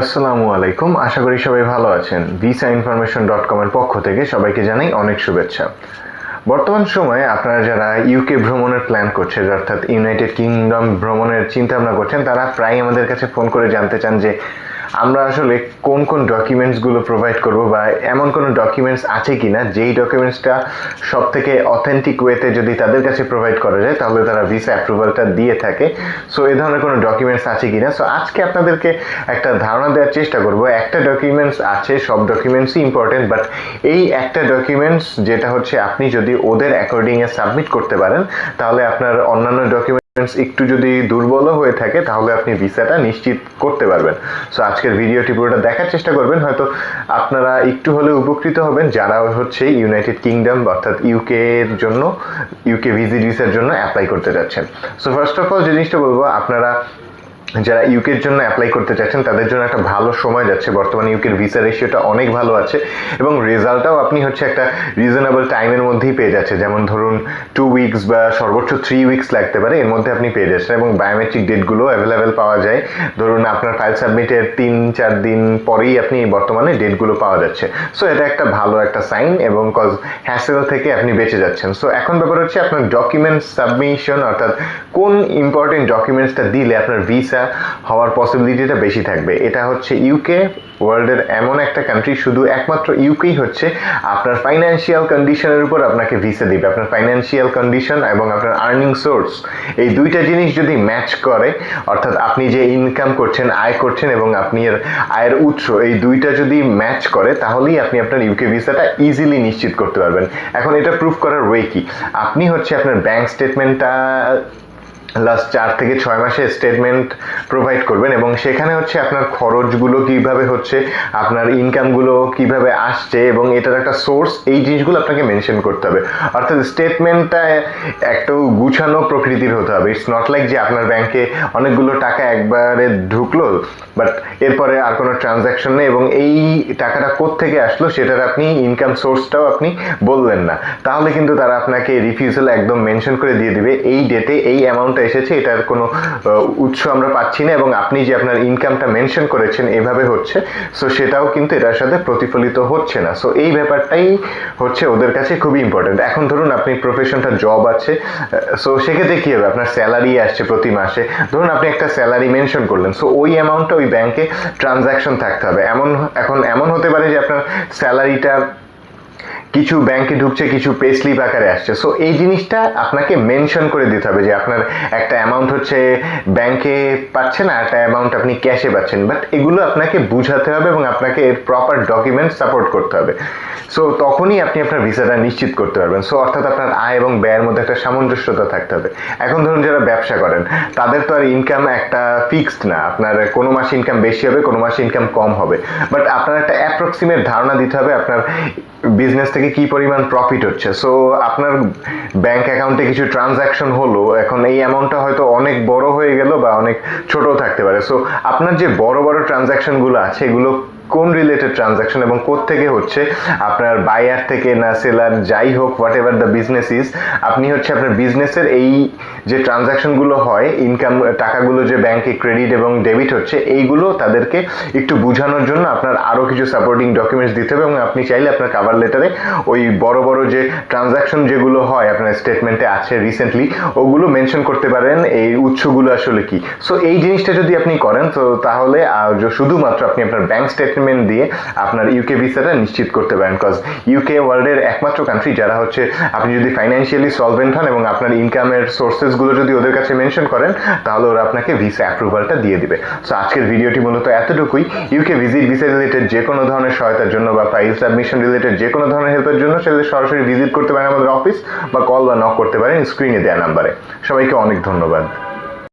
আসসালামু আলাইকুম। আশা করি সবাই ভালো আছেন। ভিসা ইনফরমেশন ডট কমের পক্ষ থেকে সবাইকে জানাই অনেক শুভেচ্ছা। বর্তমান সময়ে আপনারা যারা ইউকে ভ্রমণের প্ল্যান করছেন, অর্থাৎ ইউনাইটেড কিংডম ভ্রমণের চিন্তা ভাবনা করছেন, তারা প্রায় আমাদের কাছে ফোন করে জানতে চান যে আমরা আসলে কোন কোন ডকুমেন্টসগুলো প্রোভাইড করব বা এমন কোনো ডকুমেন্টস আছে কি না যেই ডকুমেন্টসটা সব থেকে অথেন্টিক ওয়েতে যদি তাদের কাছে প্রোভাইড করা যায়, তাহলে তারা ভিসা অ্যাপ্রুভালটা দিয়ে থাকে। সো এই ধরনের কোনো ডকুমেন্টস আছে কি না সো আজকে আপনাদেরকে একটা ধারণা দেওয়ার চেষ্টা করব। একটা ডকুমেন্টস আছে, সব ডকুমেন্টসই ইম্পর্টেন্ট বাট এই একটা ডকুমেন্টস যেটা হচ্ছে আপনি যদি ওদের অ্যাকর্ডিংয়ে সাবমিট করতে পারেন, তাহলে আপনার অন্যান্য ডকুমেন্ট একটু যদি দুর্বল হয়ে থাকে, তাহলে আপনি ভিসাটা নিশ্চিত করতে পারবেন। সো আজকের ভিডিওটি পুরোটা দেখার চেষ্টা করবেন। হয়তো আপনারা একটু হলে উপকৃত হবেন যারা হচ্ছে ইউনাইটেড কিংডম অর্থাৎ ইউকে এর জন্য ইউকে ভিজিট ভিসার জন্য অ্যাপ্লাই করতে যাচ্ছেন। সো ফার্স্ট অফ অল যে জিনিসটা বলব, আপনারা যারা ইউকের জন্য অ্যাপ্লাই করতে চাচ্ছেন, তাদের জন্য একটা ভালো সময় যাচ্ছে। বর্তমানে ইউকের ভিসা রেশিওটা অনেক ভালো আছে এবং রেজাল্টটাও আপনি হচ্ছে একটা রিজনেবল টাইমের মধ্যেই পেয়ে যাচ্ছে। যেমন ধরুন টু উইকস বা সর্বোচ্চ থ্রি উইকস লাগতে পারে, এর মধ্যে আপনি পেয়ে যাচ্ছেন এবং বায়োমেট্রিক ডেটগুলো অ্যাভেলেবেল পাওয়া যায়। ধরুন, আপনার ফাইল সাবমিটের তিন, চার দিন পরেই আপনি বর্তমানে ডেটগুলো পাওয়া যাচ্ছে। সো এটা একটা ভালো একটা সাইন এবং কজ হ্যাসেল থেকে আপনি বেঁচে যাচ্ছেন। সো এখন ব্যাপার হচ্ছে আপনার ডকুমেন্টস সাবমিশন অর্থাৎ কোন ইম্পর্টেন্ট ডকুমেন্টসটা দিলে আপনার ভিসা হওয়ার পসিবিলিটিটা বেশি থাকবে? এটা হচ্ছে ইউকে ওয়ার্ল্ডের এমন একটা কান্ট্রি শুধু একমাত্র ইউকেই হচ্ছে, আপনার ফাইন্যান্সিয়াল কন্ডিশনের উপর আপনাকে ভিসা দিবে। আপনার ফাইন্যান্সিয়াল কন্ডিশন এবং আপনার আর্নিং সোর্স এই দুইটা জিনিস যদি ম্যাচ করে, অর্থাৎ আপনি যে ইনকাম করছেন, আয় করছেন এবং আপনি এর আয়ের উৎস, এই দুইটা যদি ম্যাচ করে, তাহলেই আপনি আপনার ইউকে ভিসাটা ইজিলি নিশ্চিত করতে পারবেন। এখন এটা প্রুফ করার ওয়ে কি? আপনি হচ্ছে আপনার ব্যাংক স্টেটমেন্টটা লাস্ট চার থেকে ছয় মাসে স্টেটমেন্ট প্রোভাইড করবেন এবং সেখানে হচ্ছে আপনার খরচগুলো কীভাবে হচ্ছে, আপনার ইনকামগুলো কীভাবে আসছে এবং এটার একটা সোর্স এই জিনিসগুলো আপনাকে মেনশন করতে হবে। অর্থাৎ স্টেটমেন্টটা একটু গুছানো প্রকৃতির হতে হবে। ইটস নট লাইক যে আপনার ব্যাংকে অনেকগুলো টাকা একবারে ঢুকলো বাট এরপরে আর কোনো ট্রানজ্যাকশন নেই এবং এই টাকাটা থেকে আসলো সেটার আপনি ইনকাম সোর্সটাও আপনি বললেন না। তাহলে কিন্তু তারা আপনাকে রিফিউজাল একদম মেনশন করে দিয়ে দিবে। এই ডেটে এই অ্যামাউন্টটা এসেছে, এটার কোনো উৎস আমরা পাচ্ছি না এবং আপনি যে আপনার ইনকামটা মেনশন করেছেন এভাবে হচ্ছে সো সেটাও কিন্তু এটার সাথে প্রতিফলিত হচ্ছে না। সো এই ব্যাপারটাই হচ্ছে ওদের কাছে খুবই ইম্পর্টেন্ট এখন ধরুন আপনি প্রফেশনটা জব আছে সো সেক্ষেত্রে কী হবে? আপনার স্যালারি আসছে প্রতি মাসে। ধরুন আপনি একটা স্যালারি মেনশন করলেন সো ওই অ্যামাউন্টটা ওই ব্যাংকে ট্রানজ্যাকশন থাকতে হবে। এমন, এখন এমন হতে পারে যে আপনার স্যালারিটা কিছু ব্যাংকে ঢুকছে, কিছু পে স্লিপ আকারে আসছে। সো এই জিনিসটা আপনাকে মেনশন করে দিতে হবে যে আপনার একটা অ্যামাউন্ট হচ্ছে ব্যাংকে পাচ্ছেন আর একটা অ্যামাউন্ট আপনি ক্যাশে পাচ্ছেন। বাট এগুলো আপনাকে বুঝাতে হবে এবং আপনাকে এর প্রপার ডকুমেন্ট সাপোর্ট করতে হবে। সো তখনই আপনি আপনার ভিসাটা নিশ্চিত করতে পারবেন। সো অর্থাৎ আপনার আয় এবং ব্যয়ের মধ্যে একটা সামঞ্জস্যতা থাকতে হবে। এখন ধরুন যারা ব্যবসা করেন, তাদের তো আর ইনকাম একটা ফিক্সড না। আপনার কোনো মাসে ইনকাম বেশি হবে, কোনো মাসে ইনকাম কম হবে। বাট আপনার একটা অ্যাপ্রক্সিমেট ধারণা দিতে হবে, আপনার বিজনেস থেকে কি পরিমাণ প্রফিট হচ্ছে? সো আপনার ব্যাংক অ্যাকাউন্টে কিছু ট্রানজ্যাকশন হলো, এখন এই অ্যামাউন্টটা হয়তো অনেক বড় হয়ে গেল বা অনেক ছোট থাকতে পারে। সো আপনার যে বড় বড় ট্রানজ্যাকশনগুলো আছে, এগুলো কোন রিলেটেড ট্রানজাকশন এবং থেকে হচ্ছে আপনার বায়ার থেকে না সেলার যাই হোক whatever the business is আপনি হচ্ছে আপনার বিজনেসের এই যে ট্রানজাকশনগুলো হয় ইনকাম টাকাগুলো যে ব্যাংকে ক্রেডিট এবং ডেবিট হচ্ছে, এইগুলো তাদেরকে একটু বোঝানোর জন্য আপনার আরও কিছু সাপোর্টিং ডকুমেন্টস দিতে হবে এবং আপনি চাইলে আপনার কাভার লেটারে ওই বড় বড় যে ট্রানজাকশন যেগুলো হয়, আপনার স্টেটমেন্টে আছে রিসেন্টলি ওগুলো মেনশন করতে পারেন, এই উৎসগুলো আসলে কি? সো এই জিনিসটা যদি আপনি করেন, তো তাহলে শুধুমাত্র আপনি আপনার ব্যাংক স্টেটমেন্ট ডকুমেন্ট দিয়ে আপনার ইউকে ভিসাটা নিশ্চিত করতে পারেন কজ ইউকে ওয়ার্ল্ডের একমাত্র কান্ট্রি যারা হচ্ছে, আপনি যদি ফাইন্যান্সিয়ালি সলভেন্ট হন এবং আপনার ইনকামের সোর্সেসগুলো যদি ওদের কাছে মেনশন করেন, তাহলে ওরা আপনাকে ভিসা অ্যাপ্রুভালটা দিয়ে দিবে। সো আজকের ভিডিওটি মূলত এতটুকুই। ইউকে ভিজিট ভিসা রিলেটেড যে কোনো ধরনের সহায়তার জন্য বা ফাইল সাবমিশন রিলেটেড যে কোনো ধরনের হেল্পের জন্য সেগুলো সরাসরি ভিজিট করতে পারেন আমাদের অফিস বা কল বা নক করতে পারেন স্ক্রিনে দেওয়া নাম্বারে সবাইকে অনেক ধন্যবাদ।